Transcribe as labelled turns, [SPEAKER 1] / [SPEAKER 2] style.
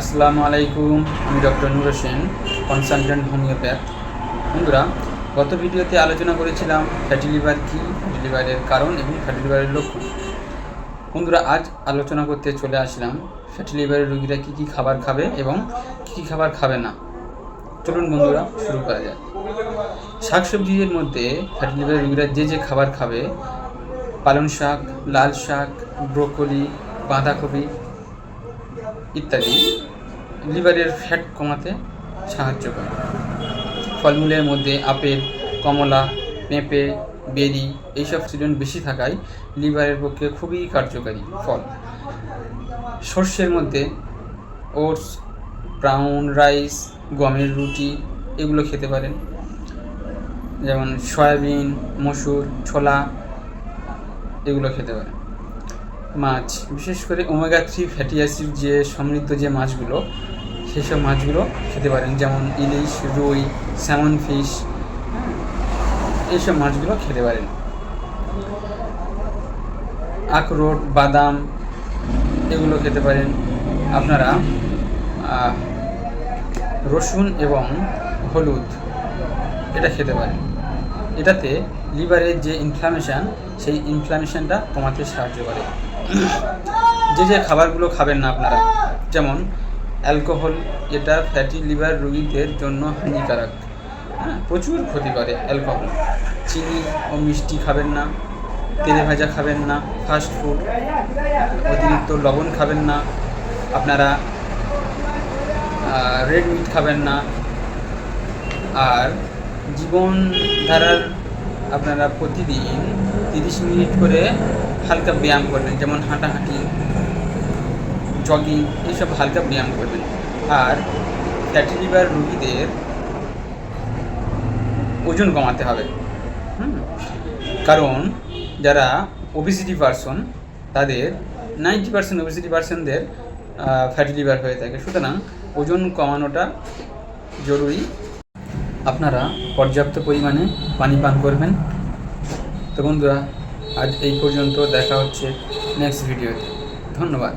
[SPEAKER 1] আসসালামু আলাইকুম, আমি doctor Nur Hossain consultant homeopath বন্ধুরা, গত ভিডিওতে আলোচনা করেছিলাম ফ্যাটি লিভার কী ফ্যাটি লিভারের কারণ এবং ফ্যাটি লিভারের লক্ষণ। বন্ধুরা, আজ আলোচনা করতে চলে আসলাম ফ্যাটি লিভারের রোগীরা কী কী খাবার খাবে এবং কী কী খাবার খাবে না। চলুন বন্ধুরা, শুরু করা যায় শাকসবজির মধ্যে ফ্যাটি লিভারের রোগীরা যে যে খাবার খাবে, পালং শাক, লাল শাক, ব্রোকলি, বাঁধাকপি ইত্যাদি লিভারের ফ্যাট কমাতে সাহায্য করে। ফলমূলের মধ্যে আপেল, কমলা, পেঁপে, বেরি এইসব সিজন বেশি থাকায় লিভারের পক্ষে খুবই কার্যকারী ফল। শস্যের মধ্যে ওটস, ব্রাউন রাইস, গমের রুটি এগুলো খেতে পারেন। যেমন সয়াবিন, মসুর, ছোলা এগুলো খেতে পারেন। মাছ, বিশেষ করে ওমেগা থ্রি ফ্যাটি অ্যাসিড যে সমৃদ্ধ যে মাছগুলো, সেসব মাছগুলো খেতে পারেন। যেমন ইলিশ, রুই স্যামন ফিশ এইসব মাছগুলো খেতে পারেন। আখরোট, বাদাম, এগুলো খেতে পারেন। আপনারা রসুন এবং হলুদ, এটা খেতে পারেন। এটাতে লিভারের যে ইনফ্লামেশান সেই ইনফ্লামেশানটা কমাতে সাহায্য করে। যে যে খাবারগুলো খাবেন না আপনারা, যেমন অ্যালকোহল, এটা ফ্যাটি লিভার রোগীদের জন্য হানিকারক। হ্যাঁ প্রচুর ক্ষতি করে অ্যালকোহল। চিনি ও মিষ্টি খাবেন না, তেলে ভাজা খাবেন না ফাস্ট ফুড অতিরিক্ত লবণ খাবেন না, আপনারা রেড মিট খাবেন না, আর জীবনধারার আপনারা প্রতিদিন তিরিশ মিনিট করে হালকা ব্যায়াম করবেন, যেমন হাঁটাহাঁটি জগিং এইসব হালকা ব্যায়াম করবেন। আর ফ্যাটি লিভার রোগীদের ওজন কমাতে হবে। কারণ যারা ওবিসিটি পারসন তাদের নাইনটি পার্সেন্ট ওবিসিটি পার্সনদের ফ্যাটি লিভার হয়ে থাকে। সুতরাং ওজন কমানোটা জরুরি। আপনারা পর্যাপ্ত পরিমাণে পানি পান করবেন। তো বন্ধুরা, আজ এই পর্যন্ত দেখা হচ্ছে নেক্সট ভিডিওতে ধন্যবাদ।